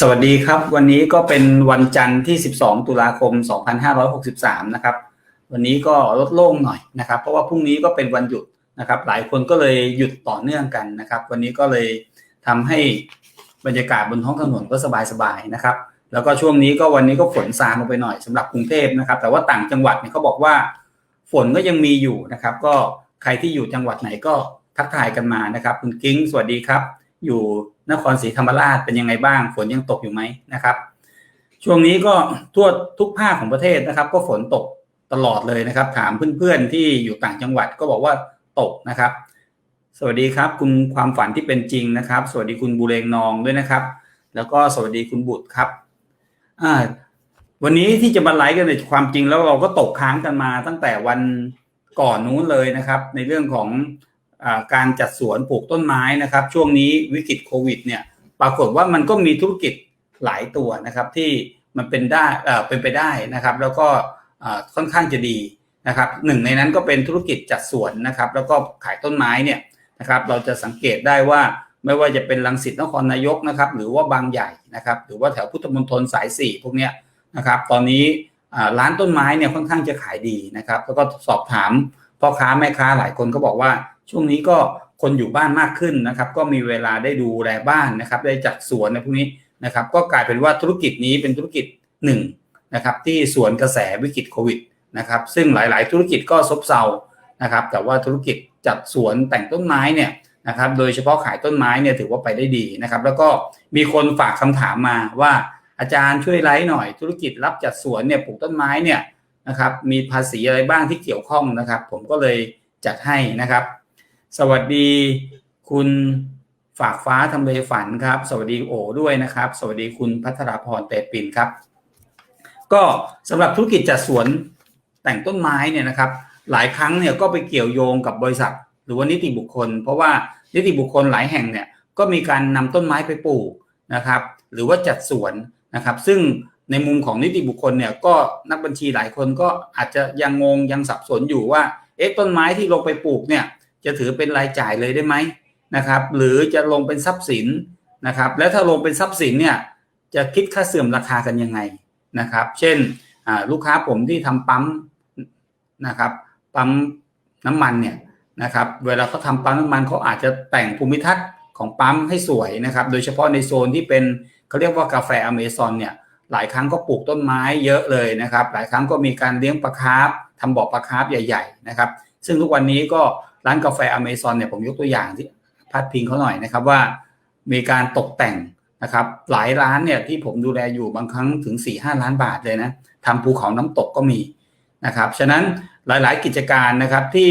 สวัสดีครับ วันนี้ก็เป็นวันจันทร์ที่ 12 ตุลาคม 2563 นะครับ วันนี้ก็ลดโล่งหน่อยนะครับ เพราะว่าพรุ่งนี้ก็เป็นวันหยุดนะครับ หลายคนก็เลยหยุดต่อเนื่องกันนะครับ วันนี้ก็เลยทำให้บรรยากาศบนท้องถนนก็สบายๆนะครับ แล้วก็ช่วงนี้ก็วันนี้ก็ฝนซาลงไปหน่อยสำหรับกรุงเทพนะครับ แต่ว่าต่างจังหวัดเนี่ยเขาบอกว่า ฝนก็ยังมีอยู่นะครับ ก็ใครที่อยู่จังหวัดไหนก็ทักทายกันมานะครับ คุณกิ้งสวัสดีครับ อยู่ นครศรีธรรมราชเป็นยังไงบ้าง ฝนยังตกอยู่ไหมนะครับ ช่วงนี้ก็ทั่วทุกภาคของประเทศนะครับ ก็ฝนตกตลอดเลยนะครับ ถามเพื่อนๆที่อยู่ต่างจังหวัดก็บอกว่าตกนะครับ สวัสดีครับ คุณความฝันที่เป็นจริงนะครับ สวัสดีคุณบุเรงนองด้วยนะครับ แล้วก็สวัสดีคุณบุตรครับอ่าวันนี้ที่จะมาไลฟ์กันในยความจริงแล้วเราก็ตกค้างกันมาตั้งแต่วันก่อนนู้นเลยนะครับ ในเรื่องของ การจัดสวนปลูกต้นไม้นะครับ ช่วงนี้วิกฤตโควิดเนี่ยปรากฏว่ามันก็มีธุรกิจหลายตัวนะครับที่มันเป็นได้เป็นไปได้นะครับ แล้วก็ค่อนข้างจะดีนะครับหนึ่งในนั้นก็เป็นธุรกิจจัดสวนนะครับ แล้วก็ขายต้นไม้เนี่ยนะครับ เราจะสังเกตได้ว่าไม่ว่าจะเป็นลังสิตนครนายกนะครับ หรือว่าบางใหญ่นะครับ หรือว่าแถวพุทธมณฑลสายสี่พวกเนี้ยนะครับ ตอนนี้ร้านต้นไม้เนี่ยค่อนข้างจะขายดีนะครับ แล้วก็สอบถามพ่อค้าแม่ค้าหลายคนก็บอกว่า ช่วงนี้ก็คนอยู่บ้านมากขึ้นนะครับ ก็มีเวลาได้ดูแลบ้านนะครับ ได้จัดสวนในพวกนี้นะครับ ก็กลายเป็นว่าธุรกิจนี้เป็นธุรกิจหนึ่งนะครับ ที่สวนกระแสวิกฤตโควิดนะครับ ซึ่งหลายๆ ธุรกิจก็ซบเซานะครับ แต่ว่าธุรกิจจัดสวนแต่งต้นไม้เนี่ยนะครับ โดยเฉพาะขายต้นไม้เนี่ยถือว่าไปได้ดีนะครับ แล้วก็มีคนฝากคำถามมาว่าอาจารย์ช่วยไลฟ์หน่อย ธุรกิจรับจัดสวนเนี่ยปลูกต้นไม้เนี่ยนะครับ มีภาษีอะไรบ้างที่เกี่ยวข้องนะครับ ผมก็เลยจัดให้นะครับ สวัสดีคุณฝากฟ้าทำเลฝันครับ สวัสดีโอด้วยนะครับ สวัสดีคุณพัทรพรเตปินครับ ก็สำหรับธุรกิจจัดสวนแต่งต้นไม้เนี่ยนะครับ หลายครั้งเนี่ยก็ไปเกี่ยวโยงกับบริษัท หรือว่านิติบุคคล เพราะว่านิติบุคคลหลายแห่งเนี่ยก็มีการนำต้นไม้ไปปลูกนะครับ หรือว่าจัดสวนนะครับ ซึ่งในมุมของนิติบุคคลเนี่ยก็นักบัญชีหลายคนก็อาจจะยังงงยังสับสนอยู่ว่าเอ๊ะต้นไม้ที่ลงไปปลูกเนี่ย จะถือเป็นรายจ่ายเลยได้ไหมนะครับ หรือจะลงเป็นทรัพย์สินนะครับ แล้วถ้าลงเป็นทรัพย์สินเนี่ยจะคิดค่าเสื่อมราคากันยังไงนะครับ เช่นลูกค้าผมที่ทำปั๊มนะครับปั๊มน้ำมันเนี่ยนะครับ เวลาเขาทาปั๊มน้ำมันเขาอาจจะแต่งภูมิทัศน์ของปั๊มให้สวยนะครับ โดยเฉพาะในโซนที่เป็นเขาเรียกว่ากาแฟอเมซอนเนี่ยหลายครั้งก็ปลูกต้นไม้เยอะเลยนะครับ หลายครั้งก็มีการเลี้ยงปลาคาร์ฟทำบ่อปลาคาร์ฟใหญ่ ๆ นะครับ ซึ่งทุกวันนี้ก็ ร้านกาแฟอเมซอนเนี่ยผมยกตัวอย่างที่พัดพิงเขาหน่อยนะครับว่ามีการตกแต่งนะครับหลายร้านเนี่ยที่ผมดูแลอยู่บางครั้งถึง4ี่ห้าล้านบาทเลยนะทำภูเขาน้ำตกก็มีนะครับฉะนั้นหลายๆกิจการนะครับที่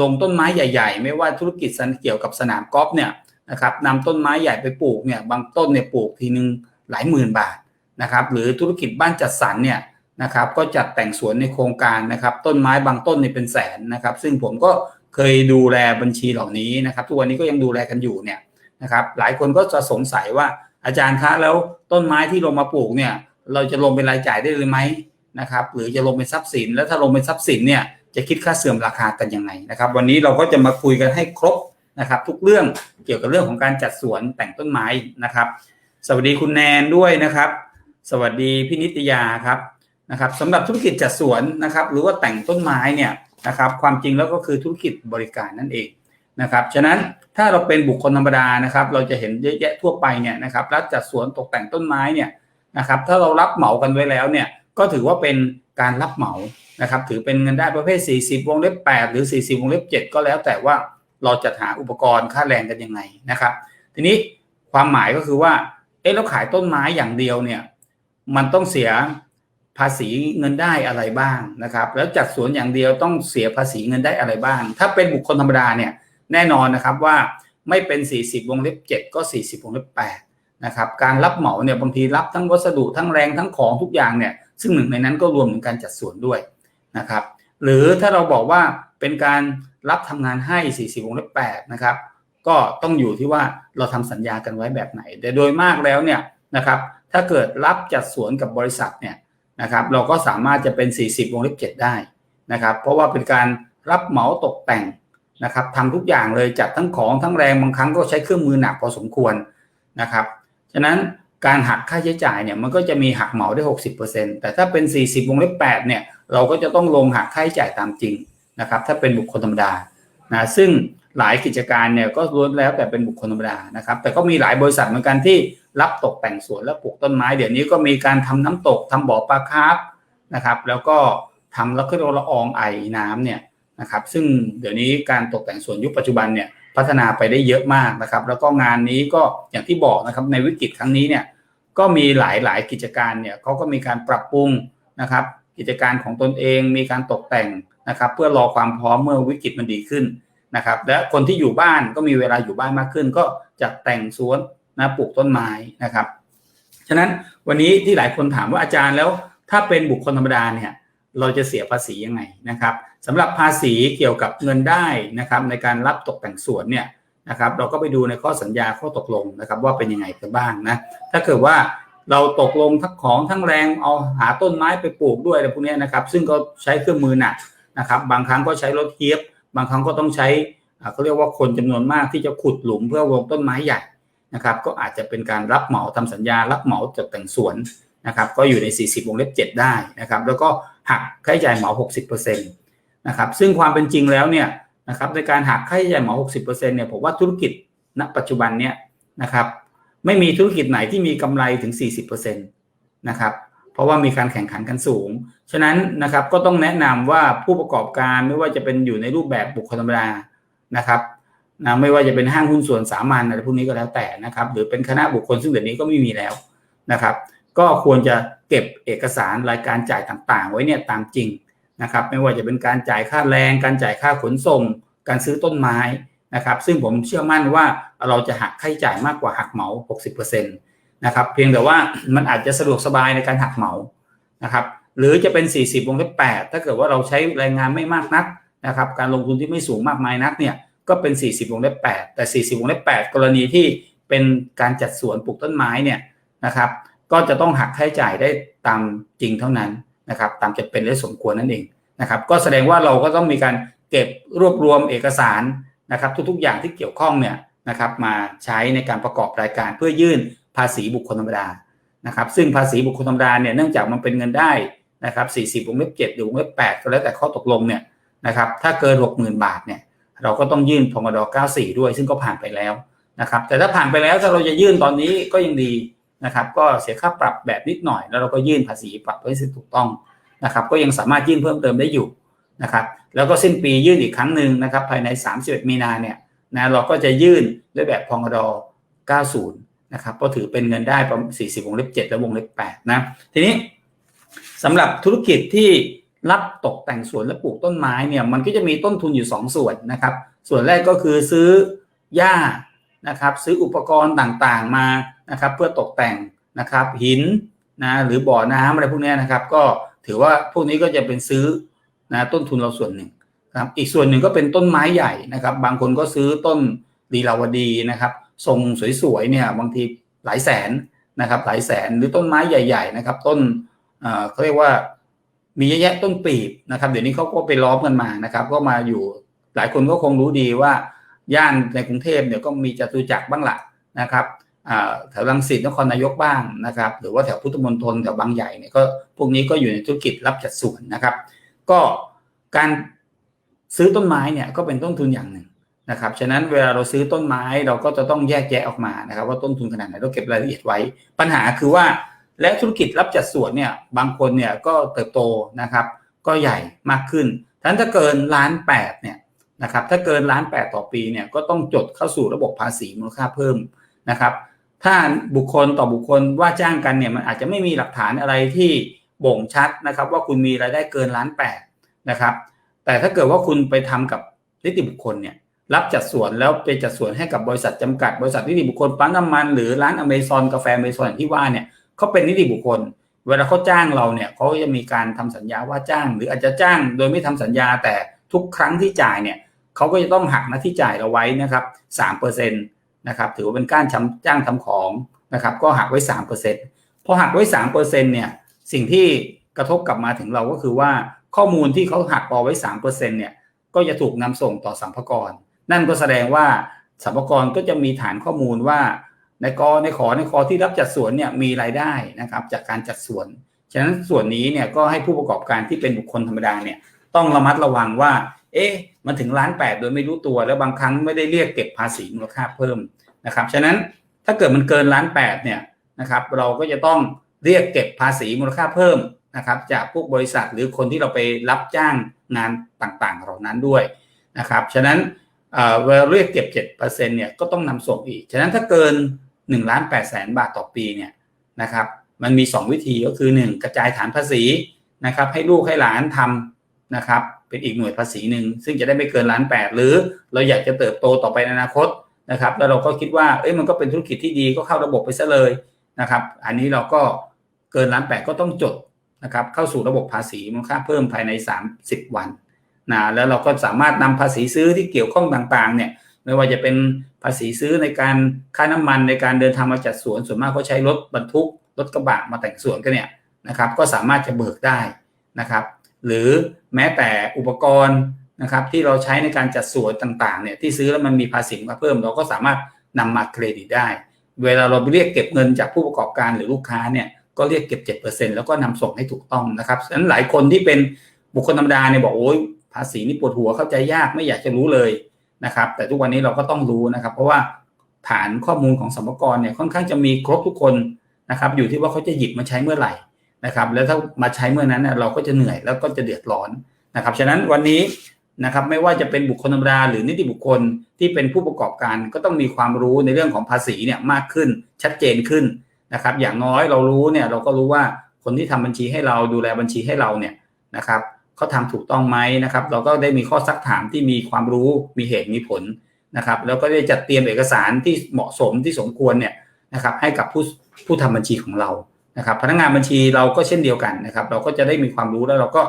ลงต้นไม้ใหญ่ ๆ ไม่ว่าธุรกิจเกี่ยวกับสนามกอล์ฟเนี่ยนะครับนำต้นไม้ใหญ่ไปปลูกเนี่ยบางต้นเนี่ยปลูกทีนึงหลายหมื่นบาทนะครับหรือธุรกิจบ้านจัดสรรเนี่ยนะครับก็จัดแต่งสวนในโครงการนะครับต้นไม้บางต้นเนี่ยเป็นแสนนะครับ ซึ่งผมก็ เคยดูแลบัญชีเหล่านี้นะครับ ทุกวันนี้ก็ยังดูแลกันอยู่เนี่ยนะครับ หลายคนก็จะสงสัยว่าอาจารย์คะแล้วต้นไม้ที่ลงมาปลูกเนี่ย เราจะลงเป็นรายจ่ายได้เลยไหมนะครับ หรือจะลงเป็นทรัพย์สิน แล้วถ้าลงเป็นทรัพย์สินเนี่ยจะคิดค่าเสื่อมราคากันยังไงนะครับ วันนี้เราก็จะมาคุยกันให้ครบนะครับ ทุกเรื่องเกี่ยวกับเรื่องของการจัดสวนแต่งต้นไม้นะครับ สวัสดีคุณแนนด้วยนะครับ สวัสดีพี่นิตยาครับนะครับสำหรับธุรกิจจัดสวนนะครับ หรือว่าแต่งต้นไม้เนี่ย นะครับความจริงแล้วก็คือธุรกิจบริการนั่นเองนะครับฉะนั้นถ้าเราเป็นบุคคลธรรมดานะครับเราจะเห็นเยอะแยะทั่วไปเนี่ยนะครับรับจัดสวนตกแต่งต้นไม้เนี่ยนะครับถ้าเรารับเหมากันไว้แล้วเนี่ยก็ถือว่าเป็นการรับเหมานะครับถือเป็นเงินได้ประเภท 40 วงเล็บ 8 หรือ 40 วงเล็บ 7 ก็แล้วแต่ว่าเราจะหาอุปกรณ์ค่าแรงกันยังไงนะครับ ทีนี้ความหมายก็คือว่าเอ๊ะเราขายต้นไม้อย่างเดียวเนี่ยมันต้องเสีย ภาษีเงินได้อะไรบ้างนะครับ แล้วจัดสวนอย่างเดียวต้องเสียภาษีเงินได้อะไรบ้าง ถ้าเป็นบุคคลธรรมดาเนี่ยแน่นอนนะครับว่าไม่เป็น 40 วงเล็บ 7 ก็ 40 วงเล็บ8นะครับการรับเหมาเนี่ยบางทีรับทั้งวัสดุทั้งแรงทั้งของทุกอย่างเนี่ยซึ่งหนึ่งในนั้นก็รวมถึงการจัดสวนด้วยนะครับ หรือถ้าเราบอกว่าเป็นการรับทำงานให้ 40 วงเล็บ8นะครับก็ต้องอยู่ที่ว่าเราทำสัญญากันไว้แบบไหน แต่โดยมากแล้วเนี่ยนะครับถ้าเกิดรับจัดสวนกับบริษัทเนี่ย นะครับ เราก็สามารถจะเป็น 40 วงเล็บ 7 ได้นะครับ เพราะว่าเป็นการรับเหมาตกแต่งนะครับทำทุกอย่างเลยจัดทั้งของทั้งแรงบางครั้งก็ใช้เครื่องมือหนักพอสมควรนะครับ ฉะนั้นการหักค่าใช้จ่ายเนี่ยมันก็จะมีหักเหมาได้ 60%แต่ถ้าเป็น 40 วงเล็บ 8 เนี่ยเราก็จะต้องลงหักค่าใช้จ่ายตามจริงนะครับ ถ้าเป็นบุคคลธรรมดานะซึ่ง หลายกิจการเนี่ยก็ล้วนแล้วแต่เป็นบุคคลธรรมดานะครับ แต่ก็มีหลายบริษัทเหมือนกันที่รับตกแต่งสวนและปลูกต้นไม้ เดี๋ยวนี้ก็มีการทำน้ำตกทำบ่อปลาคาร์ฟนะครับ แล้วก็ทำแล้วก็ละอองไอน้ำเนี่ยนะครับ ซึ่งเดี๋ยวนี้การตกแต่งสวนยุคปัจจุบันเนี่ยพัฒนาไปได้เยอะมากนะครับ แล้วก็งานนี้ก็อย่างที่บอกนะครับในวิกฤตครั้งนี้เนี่ยก็มีหลายหลายกิจการเนี่ยเขาก็มีการปรับปรุงนะครับ กิจการของตนเองมีการตกแต่งนะครับ เพื่อรอความพร้อมเมื่อวิกฤตมันดีขึ้น นะครับและคนที่อยู่บ้านก็มีเวลาอยู่บ้านมากขึ้น ก็จะแต่งสวนนะปลูกต้นไม้นะครับฉะนั้นวันนี้ที่หลายคนถามว่าอาจารย์แล้วถ้าเป็นบุคคลธรรมดาเนี่ยเราจะเสียภาษียังไงนะครับสำหรับภาษีเกี่ยวกับเงินได้นะครับในการรับตกแต่งสวนเนี่ยนะครับเราก็ไปดูในข้อสัญญาข้อตกลงนะครับว่าเป็นยังไงกันบ้างนะถ้าเกิดว่าเราตกลงทั้งของทั้งแรงเอาหาต้นไม้ไปปลูกด้วยอะไรพวกนี้นะครับซึ่งก็ใช้เครื่องมือหนักนะครับบางครั้งก็ใช้รถเทียบ บางครั้งก็ต้องใช้เขาเรียกว่าคนจำนวนมากที่จะขุดหลุมเพื่อวงต้นไม้ใหญ่นะครับก็อาจจะเป็นการรับเหมาทำสัญญารับเหมาตกแต่งสวนนะครับก็อยู่ใน 40 วงเล็บ 7 ได้นะครับแล้วก็หักค่าใช้จ่ายเหมา 60%นะครับซึ่งความเป็นจริงแล้วเนี่ยนะครับในการหักค่าใช้จ่ายเหมา 60%เนี่ยผมว่าธุรกิจณปัจจุบันเนี่ยนะครับไม่มีธุรกิจไหนที่มีกำไรถึง 40%นะครับ เพราะว่ามีการแข่งขันกันสูง ฉะนั้นนะครับก็ต้องแนะนำว่าผู้ประกอบการไม่ว่าจะเป็นอยู่ในรูปแบบบุคคลธรรมดานะครับนะไม่ว่าจะเป็นห้างหุ้นส่วนสามัญอะไรพวกนี้ก็แล้วแต่นะครับ หรือเป็นคณะบุคคลซึ่งเดี๋ยวนี้ก็ไม่มีแล้วนะครับ ก็ควรจะเก็บเอกสารรายการจ่ายต่างๆ ไว้เนี่ยตามจริงนะครับ ไม่ว่าจะเป็นการจ่ายค่าแรง การจ่ายค่าขนส่ง การซื้อต้นไม้นะครับ ซึ่งผมเชื่อมั่นว่าเราจะหักค่าใช้จ่ายมากกว่าหักเหมา 60% นะครับเพียงแต่ว่ามันอาจจะสะดวกสบายในการหักเหมานะครับหรือจะเป็น 40 วงเล็บ8ถ้าเกิดว่าเราใช้แรงงานไม่มากนักนะครับการลงทุนที่ไม่สูงมากมายนักเนี่ยก็เป็น 40 วงเล็บ8แต่ 40 วงเล็บ8 กรณีที่เป็นการจัดสวนปลูกต้นไม้เนี่ยนะครับก็จะต้องหักค่าใช้จ่ายได้ตามจริงเท่านั้นนะครับตามจะเป็นและสมควรนั่นเองนะครับก็แสดงว่าเราก็ต้องมีการเก็บรวบรวมเอกสารนะครับทุกๆอย่างที่เกี่ยวข้องเนี่ยนะครับมาใช้ในการประกอบรายการเพื่อยื่น ภาษีบุคคลธรรมดานะครับซึ่งภาษีบุคคลธรรมดาเนี่ยเนื่องจากมันเป็นเงินได้นะครับ40วงเล็บ7หรือวงเล็บ8ก็แล้วแต่ข้อตกลงเนี่ยนะครับถ้าเกิน 60,000 บาทเนี่ยเราก็ต้องยื่นพงด94 ด้วย ซึ่งก็ผ่านไปแล้วนะครับแต่ถ้าผ่านไปแล้วถ้าเราจะยื่นตอนนี้ก็ยังดีนะครับก็เสียค่าปรับแบบนิดหน่อย แล้วเราก็ยื่นภาษีปรับให้ถูกต้องนะครับก็ยังสามารถยื่นเพิ่มเติมได้อยู่นะครับแล้วก็สิ้นปียื่นอีกครั้งหนึ่งนะครับภายใน 31 มีนาเนี่ยนะเราก็จะยื่นด้วยแบบพงด90 นะครับก็ถือเป็นเงินได้ประมาณ40วงเล็บ7และวงเล็บ8นะทีนี้สำหรับธุรกิจที่รับตกแต่งสวนและปลูกต้นไม้เนี่ยมันก็จะมีต้นทุนอยู่ 2 ส่วนนะครับ ส่วนแรกก็คือซื้อหญ้านะครับ ซื้ออุปกรณ์ต่างๆมานะครับ เพื่อตกแต่งนะครับหินนะหรือบ่อน้ำอะไรพวกนี้นะครับ ก็ถือว่าพวกนี้ก็จะเป็นซื้อนะต้นทุนเราส่วนหนึ่งครับอีกส่วนหนึ่งก็เป็นต้นไม้ใหญ่นะครับ บางคนก็ซื้อต้นดีลาวดีนะครับ ทรงสวยๆเนี่ยบางทีหลายแสนนะครับหลายแสนหรือต้นไม้ใหญ่ ๆ นะครับ ต้นเขาเรียกว่ามีเยอะแยะต้นปีบนะครับ เดี๋ยวนี้เขาก็ไปล้อมกันมานะครับ ก็มาอยู่หลายคนก็คงรู้ดีว่าย่านในกรุงเทพเนี่ยก็มีจตุจักรบ้างละนะครับแถวรังสิตนครนายกบ้างนะครับ หรือว่าแถวพุทธมณฑลแถวบางใหญ่เนี่ยก็พวกนี้ก็อยู่ในธุรกิจรับจัดส่วนนะครับ ก็การซื้อต้นไม้เนี่ยก็เป็นต้นทุนอย่างหนึ่ง นะครับฉะนั้นเวลาเราซื้อต้นไม้เราก็จะต้องแยกแยะออกมานะครับ ว่าต้นทุนขนาดไหนเราเก็บรายละเอียดไว้ ปัญหาคือว่าและธุรกิจรับจัดสวนเนี่ยบางคนเนี่ยก็เติบโตนะครับก็ใหญ่มากขึ้นทั้นถ้าเกินล้านแปดเนี่ยนะครับถ้าเกินล้านแปดต่อปีเนี่ยก็ต้องจดเข้าสู่ระบบภาษีมูลค่าเพิ่มนะครับ ถ้าบุคคลต่อบุคคลว่าจ้างกันเนี่ยมันอาจจะไม่มีหลักฐานอะไรที่บ่งชัดนะครับ ว่าคุณมีรายได้เกินล้านแปดนะครับแต่ถ้าเกิดว่าคุณไปทำกับนิติบุคคลเนี่ย รับจัดสวนแล้วไปจัดสวนให้กับบริษัทจำกัด บริษัทนิติบุคคลปั๊มน้ำมันหรือร้านอเมซอนกาแฟอเมซอนที่ว่าเนี่ยเขาเป็นนิติบุคคล เวลาเขาจ้างเราเนี่ยเขาจะมีการทำสัญญาว่าจ้าง หรืออาจจะจ้างโดยไม่ทำสัญญาแต่ทุกครั้งที่จ่ายเนี่ยเขาก็จะต้องหักหน้าที่จ่ายเราไว้นะครับสามเปอร์เซ็นต์นะครับถือว่าเป็นการจ้างทำของนะครับก็หักไว้สามเปอร์เซ็นต์พอหักไว้สามเปอร์เซ็นต์เนี่ยสิ่งที่กระทบกลับมาถึงเราก็คือว่าข้อมูลที่เขาหักปอไว้สามเปอร์เซ็นต์เนี่ยก็จะถูกนำส่งต่อสัมภาระ นั่นก็แสดงว่าสัมภารก็จะมีฐานข้อมูลว่าในกอในขอในคอที่รับจัดสวนเนี่ยมีรายได้นะครับจากการจัดสวน ฉะนั้นส่วนนี้เนี่ยก็ให้ผู้ประกอบการที่เป็นบุคคลธรรมดาเนี่ยต้องระมัดระวังว่า เอ๊ะมันถึงล้านแปดโดยไม่รู้ตัวแล้วบางครั้งไม่ได้เรียกเก็บภาษีมูลค่าเพิ่มนะครับ ฉะนั้นถ้าเกิดมันเกินล้านแปดเนี่ยนะครับเราก็จะต้องเรียกเก็บภาษีมูลค่าเพิ่มนะครับจากพวกบริษัทหรือคนที่เราไปรับจ้างงานต่างๆเหล่านั้นด้วยนะครับ ฉะนั้น เวลาเรียกเก็บ7%เนี่ยก็ต้องนำส่งอีก ฉะนั้นถ้าเกิน1ล้าน8แสนบาทต่อปีเนี่ยนะครับมันมี 2 วิธีก็คือ 1 กระจายฐานภาษีนะครับให้ลูกให้หลานทำนะครับเป็นอีกหน่วยภาษีหนึ่งซึ่งจะได้ไม่เกินล้านแปดหรือเราอยากจะเติบโตต่อไปในอนาคตนะครับแล้วเราก็คิดว่าเอ้ยมันก็เป็นธุรกิจที่ดีก็เข้าระบบไปซะเลยนะครับอันนี้เราก็เกินล้านแปดก็ต้องจดนะครับเข้าสู่ระบบภาษีมูลค่าเพิ่มภายใน 30 วัน นะแล้วเราก็สามารถนำภาษีซื้อที่เกี่ยวข้องต่างๆเนี่ยไม่ว่าจะเป็นภาษีซื้อในการค่าน้ำมันในการเดินทางมาจัดสวนส่วนมากเขาใช้รถบรรทุกรถกระบะมาแต่งสวนกันเนี่ยนะครับ ก็สามารถจะเบิกได้นะครับ หรือแม้แต่อุปกรณ์นะครับ ที่เราใช้ในการจัดสวนต่างๆเนี่ยที่ซื้อแล้วมันมีภาษีมาเพิ่ม เราก็สามารถนำมาเครดิตได้ เวลาเราเรียกเก็บเงินจากผู้ประกอบการหรือลูกค้าเนี่ยก็เรียกเก็บ 7%แล้วก็นำส่งให้ถูกต้องนะครับฉะนั้นหลายคนที่เป็นบุคคลธรรมดาเนี่ยบอกโอ้ย ภาษีนี่ปวดหัวเข้าใจยากไม่อยากจะรู้เลยนะครับ แต่ทุกวันนี้เราก็ต้องรู้นะครับ เพราะว่าฐานข้อมูลของสมกรเนี่ยค่อนข้างจะมีครบทุกคนนะครับ อยู่ที่ว่าเขาจะหยิบมาใช้เมื่อไหร่นะครับ แล้วถ้ามาใช้เมื่อนั้นเราก็จะเหนื่อยแล้วก็จะเดือดร้อนนะครับ ฉะนั้นวันนี้นะครับไม่ว่าจะเป็นบุคคลธรรมดาหรือนิติบุคคลที่เป็นผู้ประกอบการก็ต้องมีความรู้ในเรื่องของภาษีเนี่ยมากขึ้นชัดเจนขึ้นนะครับ อย่างน้อยเรารู้เนี่ยเราก็รู้ว่าคนที่ทำบัญชีให้เราดูแลบัญชีให้เราเนี่ยนะครับ เขาทำถูกต้องไหมนะครับ เราก็ได้มีข้อซักถามที่มีความรู้มีเหตุมีผลนะครับ แล้วก็ได้จัดเตรียมเอกสารที่เหมาะสมที่สมควรเนี่ยนะครับ ให้กับผู้ผู้ทำบัญชีของเรานะครับ พนักงานบัญชีเราก็เช่นเดียวกันนะครับ เราก็จะได้มีความรู้แล้วเราก็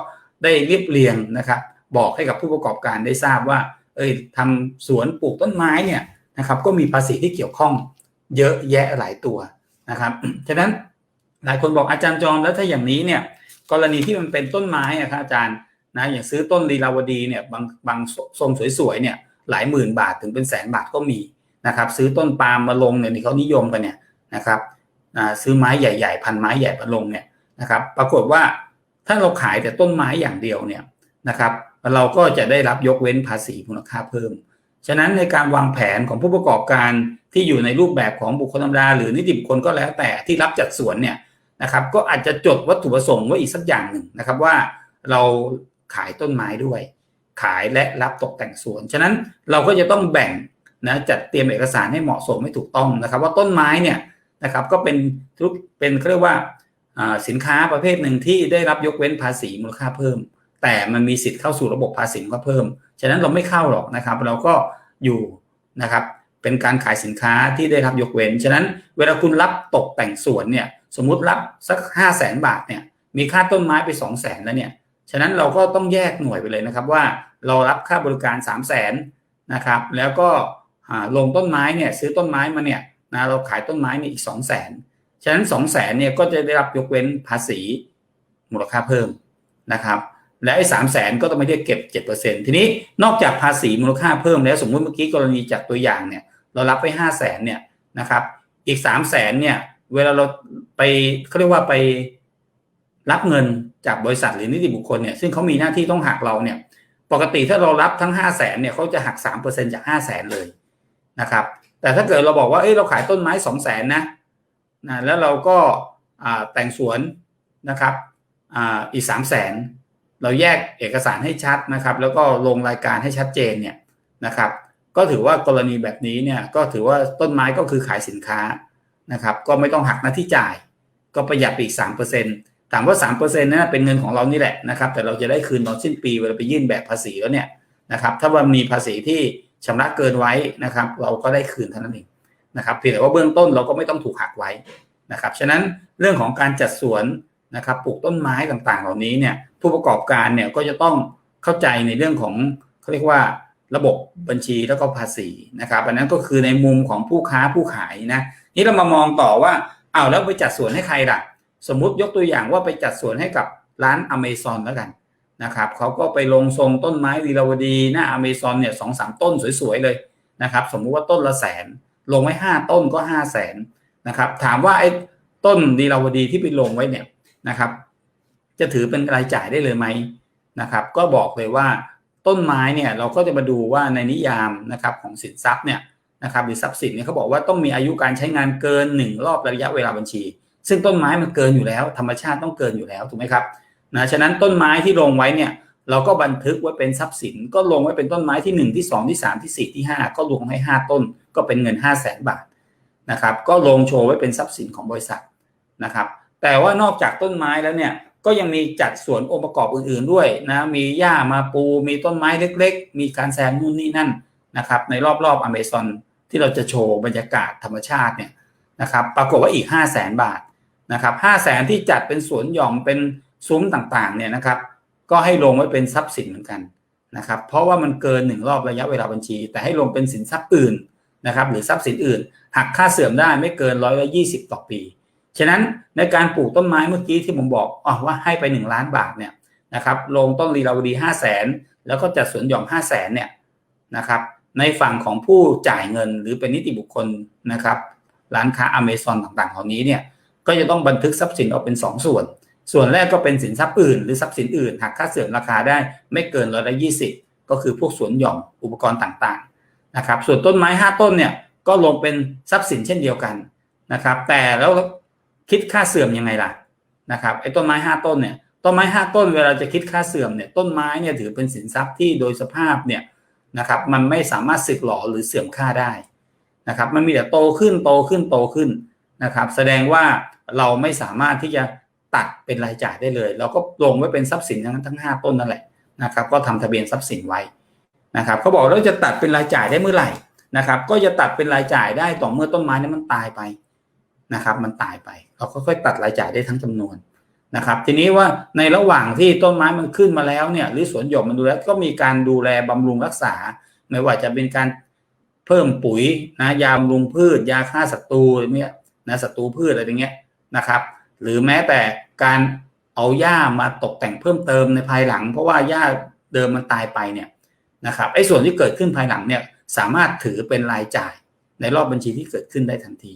ได้เรียบเรียงนะครับ บอกให้กับผู้ประกอบการได้ทราบว่า เอ้ยทำสวนปลูกต้นไม้เนี่ยนะครับก็มีภาษีที่เกี่ยวข้องเยอะแยะหลายตัวนะครับ ฉะนั้นหลายคนบอกอาจารย์จอมแล้วถ้าอย่างนี้เนี่ย กรณีที่มันเป็นต้นไม้อะครับอาจารย์นะอย่างซื้อต้นลีลาวดีเนี่ยบางบางทรงสวยๆเนี่ยหลายหมื่นบาทถึงเป็นแสนบาทก็มีนะครับซื้อต้นปาล์มมาลงเนี่ยที่เขานิยมกันเนี่ยนะครับซื้อไม้ใหญ่ๆ พันไม้ใหญ่มาลงเนี่ยนะครับปรากฏว่าถ้าเราขายแต่ต้นไม้อย่างเดียวเนี่ยนะครับเราก็จะได้รับยกเว้นภาษีมูลค่าเพิ่ม ฉะนั้นในการวางแผนของผู้ประกอบการที่อยู่ในรูปแบบของบุคคลธรรมดาหรือนิติบุคคลก็แล้วแต่ที่รับจัดสวนเนี่ย นะครับ ก็อาจจะจดวัตถุประสงค์ไว้อีกสักอย่างหนึ่งนะครับว่าเราขายต้นไม้ด้วย ขายและรับตกแต่งสวน ฉะนั้นเราก็จะต้องแบ่งนะจัดเตรียมเอกสารให้เหมาะสมให้ถูกต้องนะครับ ว่าต้นไม้เนี่ยนะครับก็เป็นทุกเป็นเรียกว่าสินค้าประเภทหนึ่งที่ได้รับยกเว้นภาษีมูลค่าเพิ่ม แต่มันมีสิทธิ์เข้าสู่ระบบภาษีก็เพิ่ม ฉะนั้นเราไม่เข้าหรอกนะครับ เราก็อยู่นะครับเป็นการขายสินค้าที่ได้รับยกเว้น ฉะนั้นเวลาคุณรับตกแต่งสวนเนี่ย สมมุติรับสักห้าแสนบาทเนี่ยมีค่าต้นไม้ไปสองแสนแล้วเนี่ยฉะนั้นเราก็ต้องแยกหน่วยไปเลยนะครับว่าเรารับค่าบริการ3 0 0แสนนะครับแล้วก็ลงต้นไม้เนี่ยซื้อต้นไม้มาเนี่ยนะเราขายต้นไม้เนี่ยอีก2 0 0แสนฉะนั้น2 0 0แสนเนี่ยก็จะได้รับยกเว้นภาษีมูลค่าเพิ่มนะครับและไอ้สามแสนก็ต้องไม่ได้เก็บ7%ทีนี้นอกจากภาษีมูลค่าเพิ่มแล้วสมมติเมื่อกี้กรณีจากตัวอย่างเนี่ยเรารับไป5 0 0แสนเนี่ยนะครับอีก3 0 0แสนเนี่ย เวลาเราไปเขาเรียกว่าไปรับเงินจากบริษัทหรือนิติบุคคลเนี่ยซึ่งเขามีหน้าที่ต้องหักเราเนี่ย ปกติถ้าเรารับทั้ง5 0 0แสนเนี่ยเขาจะหัก3%จาก5 0 0แสนเลยนะครับ แต่ถ้าเกิดเราบอกว่าเอ้ยเราขายต้นไม้2 0 0แสนนะนะแล้วเราก็แต่งสวนนะครับออีก3 0 0แสนเราแยกเอกสารให้ชัดนะครับ แล้วก็ลงรายการให้ชัดเจนเนี่ยนะครับ ก็ถือว่ากรณีแบบนี้เนี่ยก็ถือว่าต้นไม้ก็คือขายสินค้า นะครับ ก็ไม่ต้องหักหน้าที่จ่าย ก็ประหยัดไปอีก 3%ถามว่า 3%นั้นเป็นเงินของเรานี่แหละนะครับ แต่เราจะได้คืนตอนสิ้นปีเวลาไปยื่นแบบภาษีแล้วเนี่ยนะครับ ถ้าว่ามีภาษีที่ชำระเกินไว้นะครับ เราก็ได้คืนเท่านั้นเองนะครับเพียงแต่ว่าเบื้องต้นเราก็ไม่ต้องถูกหักไว้นะครับ ฉะนั้นเรื่องของการจัดสวนนะครับปลูกต้นไม้ต่างๆ เหล่านี้เนี่ยผู้ประกอบการเนี่ยก็จะต้องเข้าใจในเรื่องของเขาเรียกว่า ระบบบัญชีแล้วก็ภาษีนะครับ อันนั้นก็คือในมุมของผู้ค้าผู้ขายนะนี่เรามามองต่อว่าเอาแล้วไปจัดส่วนให้ใครล่ะ สมมุติยกตัวอย่างว่าไปจัดส่วนให้กับร้านอเมซอนแล้วกันนะครับเขาก็ไปลงทรงต้นไม้วีรวดี หน้าอเมซอนเนี่ยสองสามต้นสวยๆเลยนะครับ สมมุติว่าต้นละแสน ลงไว้ห้าต้นก็ห้าแสนนะครับถามว่าไอ้ต้นดีราวดีที่ไปลงไว้เนี่ยนะครับ จะถือเป็นรายจ่ายได้เลยไหมนะครับ ก็บอกเลยว่า ต้นไม้เนี่ยเราก็จะมาดูว่าในนิยามนะครับของสินทรัพย์เนี่ยนะครับหรือทรัพย์สินเนี่ยเขาบอกว่าต้องมีอายุการใช้งานเกินหนึ่งรอบระยะเวลาบัญชี ซึ่งต้นไม้มันเกินอยู่แล้ว ธรรมชาติต้องเกินอยู่แล้วถูกไหมครับนะฉะนั้นต้นไม้ที่ลงไว้เนี่ยเราก็บันทึกไว้เป็นทรัพย์สิน ก็ลงไว้เป็นต้นไม้ที่ 1 ที่ 2 ที่ 3 ที่ 4 ที่ 5 ก็ลงให้ 5 ต้นก็เป็นเงิน 5 0 0แสนบาทนะครับก็ลงโชว์ไว้เป็นทรัพย์สินของบริษัทนะครับแต่ว่านอกจากต้นไม้แล้วเนี่ย ก็ยังมีจัดสวนองค์ประกอบอื่นๆด้วยนะ มีหญ้ามาปู มีต้นไม้เล็ก ๆ มีการแซมนู่นนี่นั่นนะครับ ในรอบๆอเมซอนที่เราจะโชว์บรรยากาศธรรมชาติเนี่ยนะครับ ปรากฏว่าอีก 5 0 0แสนบาทนะครับ5 0 0แสนที่จัดเป็นสวนหย่อมเป็นซุ้มต่างๆเนี่ยนะครับ ก็ให้ลงไว้เป็นทรัพย์สินเหมือนกันนะครับ เพราะว่ามันเกินหนึ่งรอบระยะเวลาบัญชี แต่ให้ลงเป็นสินทรัพย์อื่นนะครับ หรือทรัพย์สินอื่น หักค่าเสื่อมได้ไม่เกินร้อยละยี่สิบต่อปี ฉะนั้นในการปลูกต้นไม้เมื่อกี้ที่ผมบอกอ๋อว่าให้ไป 1 ล้านบาทเนี่ยนะครับลงต้นรีลาวดี 5 0 0แสนแล้วก็จัดสวนหย่อม 5 0 0แสนเนี่ยนะครับในฝั่งของผู้จ่ายเงินหรือเป็นนิติบุคคลนะครับร้านค้าอเมซอนต่างๆเหล่านี้เนี่ยก็จะต้องบันทึกทรัพย์สินออกเป็น 2 ส่วน ส่วนแรกก็เป็นสินทรัพย์อื่นหรือทรัพย์สินอื่นหักค่าเสื่อมราคาได้ไม่เกินร้อยละยี่สิบก็คือพวกสวนหย่อมอุปกรณ์ต่างๆนะครับส่วนต้นไม้ 5 ต้นเนี่ยก็ลงเป็นทรัพย์สินเช่นเดียวกันนะครับแต่แล้ว คิดค่าเสื่อมยังไงล่ะนะครับไอ้ต้นไม้5ต้นเนี่ยต้นไม้5ต้นเวลาจะคิดค่าเสื่อมเนี่ยต้นไม้เนี่ยถือเป็นสินทรัพย์ที่โดยสภาพเนี่ยนะครับมันไม่สามารถสึกหรอหรือเสื่อมค่าได้นะครับมันมีแต่โตขึ้นโตขึ้นโตขึ้นนะครับแสดงว่าเราไม่สามารถที่จะตัดเป็นรายจ่ายได้เลย เราก็ลงไว้เป็นทรัพย์สินทั้งทั้ง5ต้นนั่นแหละนะครับก็ทำทะเบียนทรัพย์สินไว้นะครับเขาบอกเราจะตัดเป็นรายจ่ายได้เมื่อไหร่นะครับก็จะตัดเป็นรายจ่ายได้ต่อเมื่อต้นไม้นั้นมันตายไป นะครับ มันตายไป เราก็ค่อยตัดรายจ่ายได้ทั้งจำนวนนะครับ ทีนี้ว่าในระหว่างที่ต้นไม้มันขึ้นมาแล้วเนี่ย หรือสวนหย่อมมันดูแลก็มีการดูแลบำรุงรักษา ไม่ว่าจะเป็นการเพิ่มปุ๋ยนะยาบำรุงพืช ยาฆ่าศัตรูเนี่ยนะศัตรูพืชอะไรอย่างเงี้ยนะครับ หรือแม้แต่การเอาหญ้ามาตกแต่งเพิ่มเติมในภายหลัง เพราะว่าหญ้าเดิมมันตายไปเนี่ยนะครับไอ้ส่วนที่เกิดขึ้นภายหลังเนี่ยสามารถถือเป็นรายจ่ายในรอบบัญชีที่เกิดขึ้นได้ทันที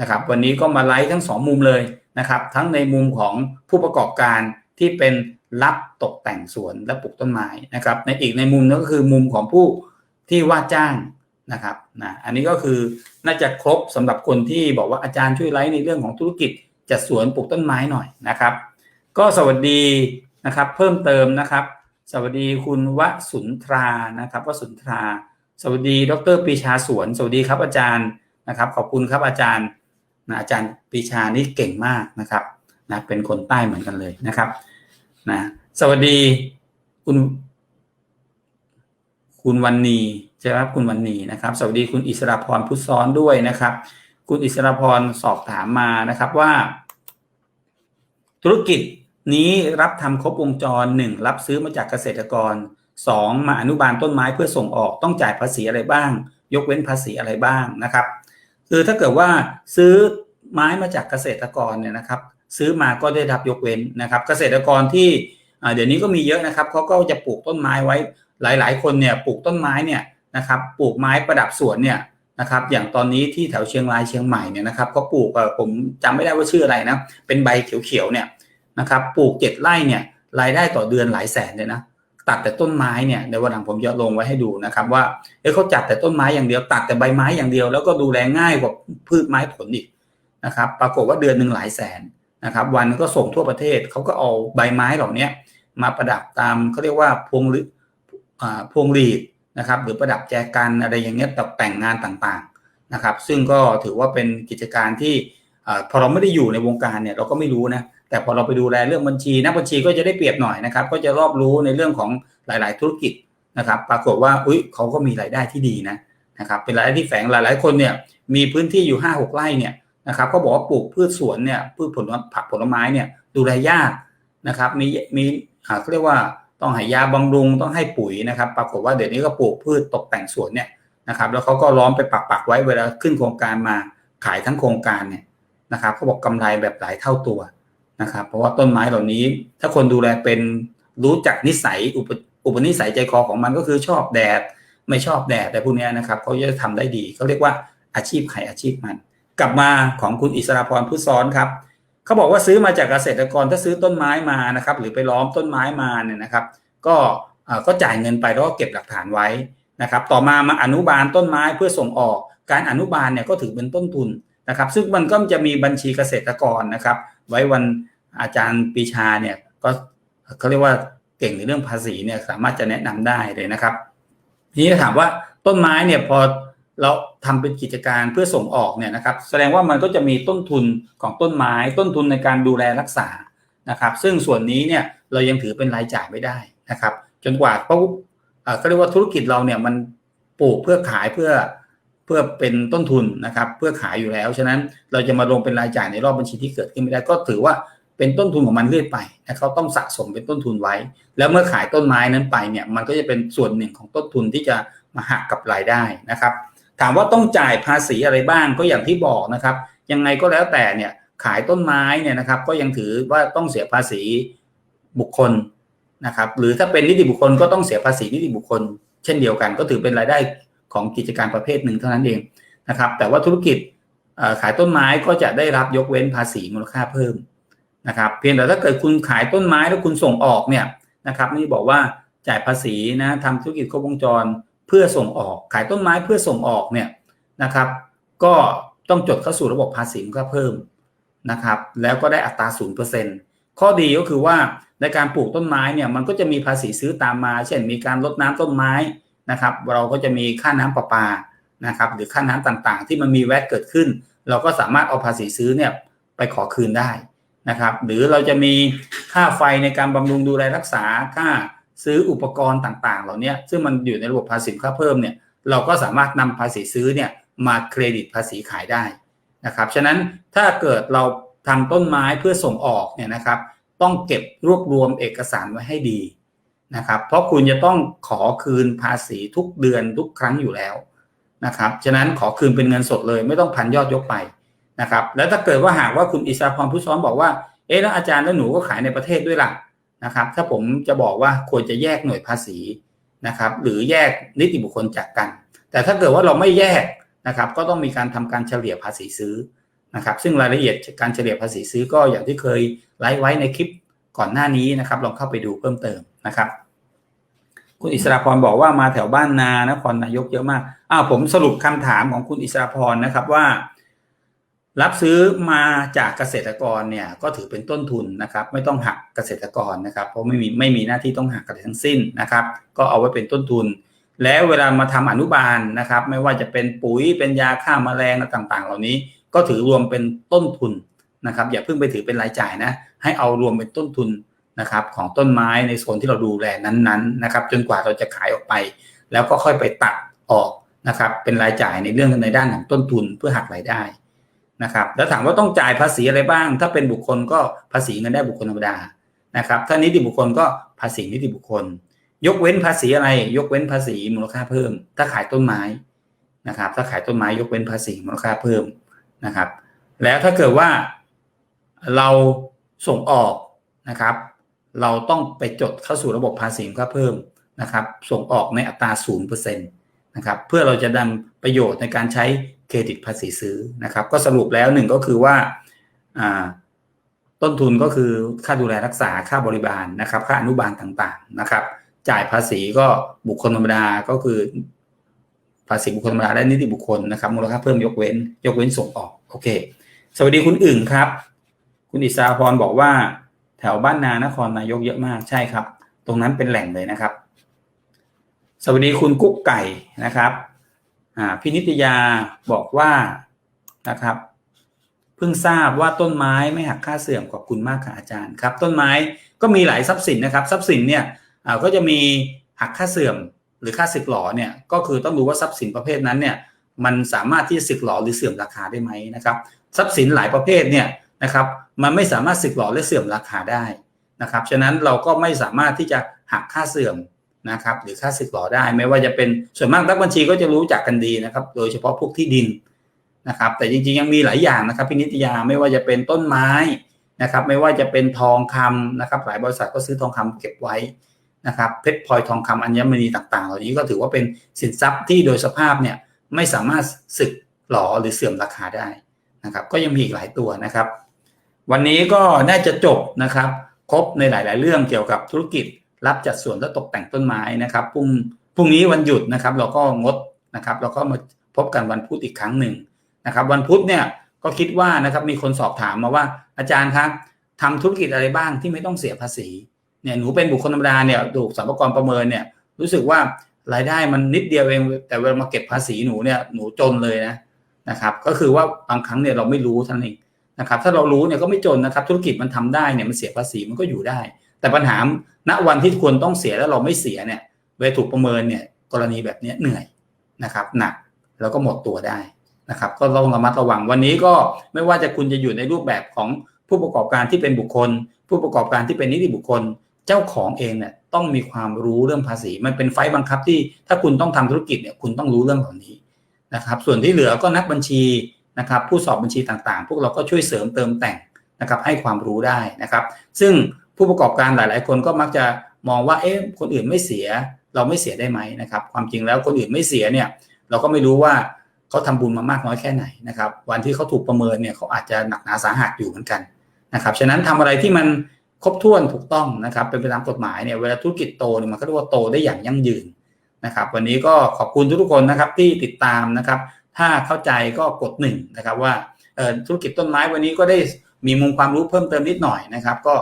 นะครับวันนี้ก็มาไลฟ์ทั้งสองมุมเลยนะครับทั้งในมุมของผู้ประกอบการที่เป็นรับตกแต่งสวนและปลูกต้นไม้นะครับในอีกในมุมนึงก็คือมุมของผู้ที่ว่าจ้างนะครับนะอันนี้ก็คือน่าจะครบสำหรับคนที่บอกว่าอาจารย์ช่วยไลฟ์ในเรื่องของธุรกิจจัดสวนปลูกต้นไม้หน่อยนะครับ ก็สวัสดีนะครับเพิ่มเติมนะครับ สวัสดีคุณวสุนทรานะครับวสุนทรา สวัสดี ดรปีชาสวน สวัสดีครับอาจารย์นะครับ ขอบคุณครับอาจารย์ นะอาจารย์ปีชานี่เก่งมากนะครับนะเป็นคนใต้เหมือนกันเลยนะครับนะสวัสดีคุณ คุณวันนีใช่ไหมครับคุณวันนีนะครับ สวัสดีคุณอิสราพรพุทธซ้อนด้วยนะครับ คุณอิสราพรสอบถามมานะครับว่า ธุรกิจนี้รับทำครบวงจรหนึ่งรับซื้อมาจากเกษตรกรสองมาอนุบาลต้นไม้เพื่อส่งออกต้องจ่ายภาษีอะไรบ้าง ยกเว้นภาษีอะไรบ้างนะครับ คือถ้าเกิดว่าซื้อไม้มาจากเกษตรกรเนี่ยนะครับซื้อมาก็ได้รับยกเว้นนะครับเกษตรกรที่เดี๋ยวนี้ก็มีเยอะนะครับเขาก็จะปลูกต้นไม้ไว้หลาย ๆ คนเนี่ยปลูกต้นไม้เนี่ยนะครับปลูกไม้ประดับสวนเนี่ยนะครับอย่างตอนนี้ที่แถวเชียงรายเชียงใหม่เนี่ยนะครับเขาปลูกผมจำไม่ได้ว่าชื่ออะไรนะเป็นใบเขียวๆเนี่ยนะครับปลูกเจ็ดไร่เนี่ยรายได้ต่อเดือนหลายแสนเลยนะ ตัดแต่ต้นไม้เนี่ยในวันหลังผมจะลงไว้ให้ดูนะครับ ว่าเเขาจัดแต่ต้นไม้อย่างเดียว ตัดแต่ใบไม้อย่างเดียว แล้วก็ดูแลง่ายกว่าพืชไม้ผลอีกนะครับ ปรากฏว่าเดือนหนึ่งหลายแสนนะครับ วันก็ส่งทั่วประเทศเขาก็เอาใบไม้เหล่านี้มาประดับตามเขาเรียกว่าพวงหรือพวงหลีดนะครับ หรือประดับแจกันอะไรอย่างเงี้ยตกแต่งงานต่างๆนะครับ ซึ่งก็ถือว่าเป็นกิจการที่พอเราไม่ได้อยู่ในวงการเนี่ยเราก็ไม่รู้นะ แต่พอเราไปดูแลเรื่องบัญชีนักบัญชีก็จะได้เปรียบหน่อยนะครับ ก็จะรอบรู้ในเรื่องของหลาย ๆ ธุรกิจนะครับ ปรากฏว่าอุ้ยเขาก็มีรายได้ที่ดีนะนะครับ เป็นรายได้ที่แฝงหลาย ๆ คนเนี่ยมีพื้นที่อยู่5้าหกไร่เนี่ยนะครับก็บอกว่าปลูกพืชสวนเนี่ยพืชผลผักผลไม้เนี่ยดูแลยากนะครับมีมีเขาเรียกว่าต้องให้ยาบำรุงต้องให้ปุ๋ยนะครับ ปรากฏว่าเดี๋ยวนี้ก็ปลูกพืชตกแต่งสวนเนี่ยนะครับ แล้วเขาก็ล้อมไปปักปักไว้เวลาขึ้นโครงการมาขายทั้งโครงการเนี่ยนะครับเขาบอกกำไรแบบหลายเท่าตัว นะครับ เพราะว่าต้นไม้เหล่านี้ ถ้าคนดูแลเป็นรู้จักนิสัยอุปอุปนิสัยใจคอของมันก็คือชอบแดดไม่ชอบแดดแต่พวกนี้นะครับเขาจะทำได้ดีเขาเรียกว่าอาชีพใครอาชีพมัน กลับมาของคุณอิสราพรพุทซ้อนครับเขาบอกว่าซื้อมาจากเกษตรกรถ้าซื้อต้นไม้มานะครับ หรือไปล้อมต้นไม้มาเนี่ยนะครับ ก็ก็จ่ายเงินไปแล้วก็เก็บหลักฐานไว้นะครับ ต่อมามาอนุบาลต้นไม้เพื่อส่งออก การอนุบาลเนี่ยก็ถือเป็นต้นทุนนะครับ ซึ่งมันก็จะมีบัญชีเกษตรกรนะครับ ไว้วัน อาจารย์ปีชาเนี่ยก็เขาเรียกว่าเก่งในเรื่องภาษีเนี่ยสามารถจะแนะนำได้เลยนะครับ ทีนี้ถามว่าต้นไม้เนี่ยพอเราทำเป็นกิจการเพื่อส่งออกเนี่ยนะครับ แสดงว่ามันก็จะมีต้นทุนของต้นไม้ ต้นทุนในการดูแลรักษานะครับ ซึ่งส่วนนี้เนี่ยเรายังถือเป็นรายจ่ายไม่ได้นะครับ จนกว่าเพราะเขาเรียกว่าธุรกิจเราเนี่ยมันปลูกเพื่อขายเพื่อเพื่อเป็นต้นทุนนะครับ เพื่อขายอยู่แล้วฉะนั้นเราจะมาลงเป็นรายจ่ายในรอบบัญชีที่เกิดขึ้นไม่ได้ก็ถือว่า เป็นต้นทุนของมันเรื่อยไปนะเขาต้องสะสมเป็นต้นทุนไว้ แล้วเมื่อขายต้นไม้นั้นไปเนี่ยมันก็จะเป็นส่วนหนึ่งของต้นทุนที่จะมาหักกับรายได้นะครับ ถามว่าต้องจ่ายภาษีอะไรบ้างก็อย่างที่บอกนะครับ ยังไงก็แล้วแต่เนี่ยขายต้นไม้เนี่ยนะครับ ก็ยังถือว่าต้องเสียภาษีบุคคลนะครับ หรือถ้าเป็นนิติบุคคลก็ต้องเสียภาษีนิติบุคคล เช่นเดียวกัน ก็ถือเป็นรายได้ของกิจการประเภทหนึ่งเท่านั้นเองนะครับ แต่ว่าธุรกิจขายต้นไม้ก็จะได้รับยกเว้นภาษีมูลค่าเพิ่ม นะครับเพียงแต่ถ้าเกิดคุณขายต้นไม้แล้วคุณส่งออกเนี่ยนะครับนี่บอกว่าจ่ายภาษีนะทำธุรกิจครบวงจรเพื่อส่งออก ขายต้นไม้เพื่อส่งออกเนี่ยนะครับ ก็ต้องจดเข้าสู่ระบบภาษีก็เพิ่มนะครับ แล้วก็ได้อัตราศูนย์เปอร์เซ็นต์ข้อดีก็คือว่าในการปลูกต้นไม้เนี่ยมันก็จะมีภาษีซื้อตามมา เช่น มีการลดน้ำต้นไม้นะครับ เราก็จะมีค่าน้ำประปานะครับ หรือค่าน้ำต่างๆ ที่มันมีแวดเกิดขึ้น เราก็สามารถเอาภาษีซื้อเนี่ยไปขอคืนได้ นะครับ หรือเราจะมีค่าไฟในการบำรุงดูแลรักษาค่าซื้ออุปกรณ์ต่างๆ เหล่านี้ซึ่งมันอยู่ในระบบภาษีค่าเพิ่มเนี่ยเราก็สามารถนำภาษีซื้อเนี่ยมาเครดิตภาษีขายได้นะครับฉะนั้นถ้าเกิดเราทำต้นไม้เพื่อส่งออกเนี่ยนะครับ ต้องเก็บรวบรวมเอกสารไว้ให้ดีนะครับเพราะคุณจะต้องขอคืนภาษีทุกเดือนทุกครั้งอยู่แล้วนะครับฉะนั้นขอคืนเป็นเงินสดเลย ไม่ต้องพันยอดยกไป นะครับ แล้วถ้าเกิดว่าหากว่าคุณอิสราพรผู้ซ้อนบอกว่า เอ๊ะแล้วอาจารย์แล้วหนูก็ขายในประเทศด้วยล่ะนะครับ ถ้าผมจะบอกว่าควรจะแยกหน่วยภาษีนะครับ หรือแยกนิติบุคคลจากกัน แต่ถ้าเกิดว่าเราไม่แยกนะครับ ก็ต้องมีการทำการเฉลี่ยภาษีซื้อนะครับ ซึ่งรายละเอียดการเฉลี่ยภาษีซื้อก็อย่างที่เคยไลฟ์ไว้ในคลิปก่อนหน้านี้นะครับ ลองเข้าไปดูเพิ่มเติมนะครับ คุณอิสราพรบอกว่ามาแถวบ้านนานครนายกเยอะมากอ้าวผมสรุปคำถามของคุณอิสราพรนะครับว่า รับซื้อมาจากเกษตรกรเนี่ยก็ถือเป็นต้นทุนนะครับ ไม่ต้องหักเกษตรกรนะครับ เพราะไม่มีไม่มีหน้าที่ต้องหักกันทั้งสิ้นนะครับ ก็เอาไว้เป็นต้นทุน แล้วเวลามาทำอนุบาลนะครับ ไม่ว่าจะเป็นปุ๋ยเป็นยาฆ่ามาแมลงต่างๆ เหล่านี้ ก็ถือรวมเป็นต้นทุนนะครับ อย่าเพิ่งไปถือเป็นรายจ่ายนะให้เอารวมเป็นต้นทุนนะครับ ของต้นไม้ในโซนที่เราดูแลนั้นๆนะครับ จนกว่าเราจะขายออกไป แล้วก็ค่อยไปตัดออกนะครับ เป็นรายจ่ายในเรื่องในด้านของต้นทุนเพื่อหักรายได้ นะครับแล้วถามว่าต้องจ่ายภาษีอะไรบ้าง ถ้าเป็นบุคคลก็ภาษีเงินได้บุคคลธรรมดานะครับถ้านิติบุคคลก็ภาษีนิติบุคคล ยกเว้นภาษีอะไร ยกเว้นภาษีมูลค่าเพิ่ม ถ้าขายต้นไม้นะครับ ถ้าขายต้นไม้ยกเว้นภาษีมูลค่าเพิ่มนะครับ แล้วถ้าเกิดว่าเราส่งออกนะครับ เราต้องไปจดเข้าสู่ระบบภาษีมูลค่าเพิ่มนะครับ ส่งออกในอัตราศูนย์เปอร์เซ็นต์ นะครับเพื่อเราจะนำประโยชน์ในการใช้เครดิตภาษีซื้อนะครับ ก็สรุปแล้วหนึ่งก็คือว่าต้นทุนก็คือค่าดูแลรักษาค่าบริบาลนะครับ ค่าอนุบาลต่างๆนะครับ จ่ายภาษีก็บุคคลธรรมดาก็คือ ภาษีบุคคลธรรมดาและนิติบุคคลนะครับ มูลค่าเพิ่มยกเว้น ยกเว้นส่งออกโอเค สวัสดีคุณอึ่งครับ คุณอิสาพรบอกว่า แถวบ้านนานครนายกเยอะมากใช่ครับ ตรงนั้นเป็นแหล่งเลยนะครับ สวัสดีคุณกุ๊กไก่นะครับพินิตยาบอกว่านะครับเพิ่งทราบว่าต้นไม้ไม่หักค่าเสื่อมขอบคุณมากค่ะอาจารย์ครับ ต้นไม้ก็มีหลายทรัพย์สินนะครับ ทรัพย์สินเนี่ยก็จะมีหักค่าเสื่อมหรือค่าสึกหลอเนี่ยก็คือต้องดูว่าทรัพย์สินประเภทนั้นเนี่ยมันสามารถที่จะสึกหลอหรือเสื่อมราคาได้ไหมนะครับ ทรัพย์สินหลายประเภทเนี่ยนะครับ มันไม่สามารถสึกหลอและเสื่อมราคาได้นะครับฉะนั้นเราก็ไม่สามารถที่จะหักค่าเสื่อม นะครับหรือค่าสึกหลอได้ไม่ว่าจะเป็นส่วนมากนักบัญชีก็จะรู้จักกันดีนะครับ โดยเฉพาะพวกที่ดินนะครับ แต่จริงๆยังมีหลายอย่างนะครับพินิตยาไม่ว่าจะเป็นต้นไม้นะครับ ไม่ว่าจะเป็นทองคำนะครับ หลายบริษัทก็ซื้อทองคำเก็บไว้นะครับเพชรพลอยทองคำอัญมณีต่างๆ เหล่านี้ก็ถือว่าเป็นสินทรัพย์ที่โดยสภาพเนี่ยไม่สามารถสึกหลอหรือเสื่อมราคาได้นะครับ ก็ยังมีอีกหลายตัวนะครับ วันนี้ก็น่าจะจบนะครับ ครบในหลาย ๆ เรื่องเกี่ยวกับธุรกิจ รับจัดสวนและตกแต่งต้นไม้นะครับพรุ่งพรุ่งนี้วันหยุดนะครับ เราก็งดนะครับ เราก็มาพบกันวันพุธอีกครั้งหนึ่งนะครับ วันพุธเนี่ยก็คิดว่านะครับมีคนสอบถามมาว่าอาจารย์ครับทำธุรกิจอะไรบ้างที่ไม่ต้องเสียภาษีเนี่ยหนูเป็นบุคคลธรรมดาเนี่ยถูกสรรพากรประเมินเนี่ยรู้สึกว่ารายได้มันนิดเดียวเอง แต่เวลามาเก็บภาษีหนูเนี่ยหนูจนเลยนะนะครับ ก็คือว่าบางครั้งเนี่ยเราไม่รู้ท่านั้นเองนะครับ ถ้าเรารู้เนี่ยก็ไม่จนนะครับ ธุรกิจมันทำได้เนี่ยมันเสียภาษีมันก็อยู่ได้ แต่ปัญหาณวันที่ควรต้องเสียแล้วเราไม่เสียเนี่ยเวลาถูกประเมินเนี่ยกรณีแบบนี้เหนื่อยนะครับ หนักแล้วก็หมดตัวได้นะครับ ก็ต้องระมัดระวังวันนี้ก็ไม่ว่าจะคุณจะอยู่ในรูปแบบของผู้ประกอบการที่เป็นบุคคล ผู้ประกอบการที่เป็นนิติบุคคล เจ้าของเองเนี่ยต้องมีความรู้เรื่องภาษี มันเป็นไฟบังคับที่ถ้าคุณต้องทำธุรกิจเนี่ยคุณต้องรู้เรื่องเหล่านี้นะครับ ส่วนที่เหลือก็นักบัญชีนะครับ ผู้สอบบัญชีต่างๆ พวกเราก็ช่วยเสริมเติมแต่งนะครับให้ความรู้ได้นะครับ ซึ่งผู้ประกอบการหลาย ๆ คนก็มักจะมองว่าเอ๊ะคนอื่นไม่เสีย เราไม่เสียได้ไหมนะครับความจริงแล้วคนอื่นไม่เสียเนี่ยเราก็ไม่รู้ว่าเขาทำบุญมามากน้อยแค่ไหนนะครับวันที่เขาถูกประเมินเนี่ยเขาอาจจะหนักหนาสาหัสอยู่เหมือนกันนะครับฉะนั้นทำอะไรที่มันครบถ้วนถูกต้องนะครับเป็นไปตามกฎหมายเนี่ยเวลาธุรกิจโตเนี่ยมันก็เรียกว่าโตได้อย่างยั่งยืนนะครับวันนี้ก็ขอบคุณทุกๆคนนะครับที่ติดตามนะครับถ้าเข้าใจก็กดหนึ่งนะครับว่าธุรกิจต้นไม้วันนี้ก็ได้มีมุมความรู้เพิ่มเติมนิดหน่อยนะครับ ก็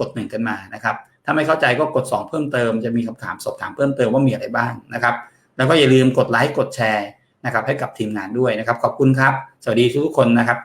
กดหนึ่งกันมานะครับถ้าไม่เข้าใจก็กด 2 เพิ่มเติมจะมีคำถามสอบถามเพิ่มเติมว่ามีอะไรบ้างนะครับแล้วก็อย่าลืมกดไลค์กดแชร์นะครับให้กับทีมงานด้วยนะครับ ขอบคุณครับ สวัสดีทุกคนนะครับ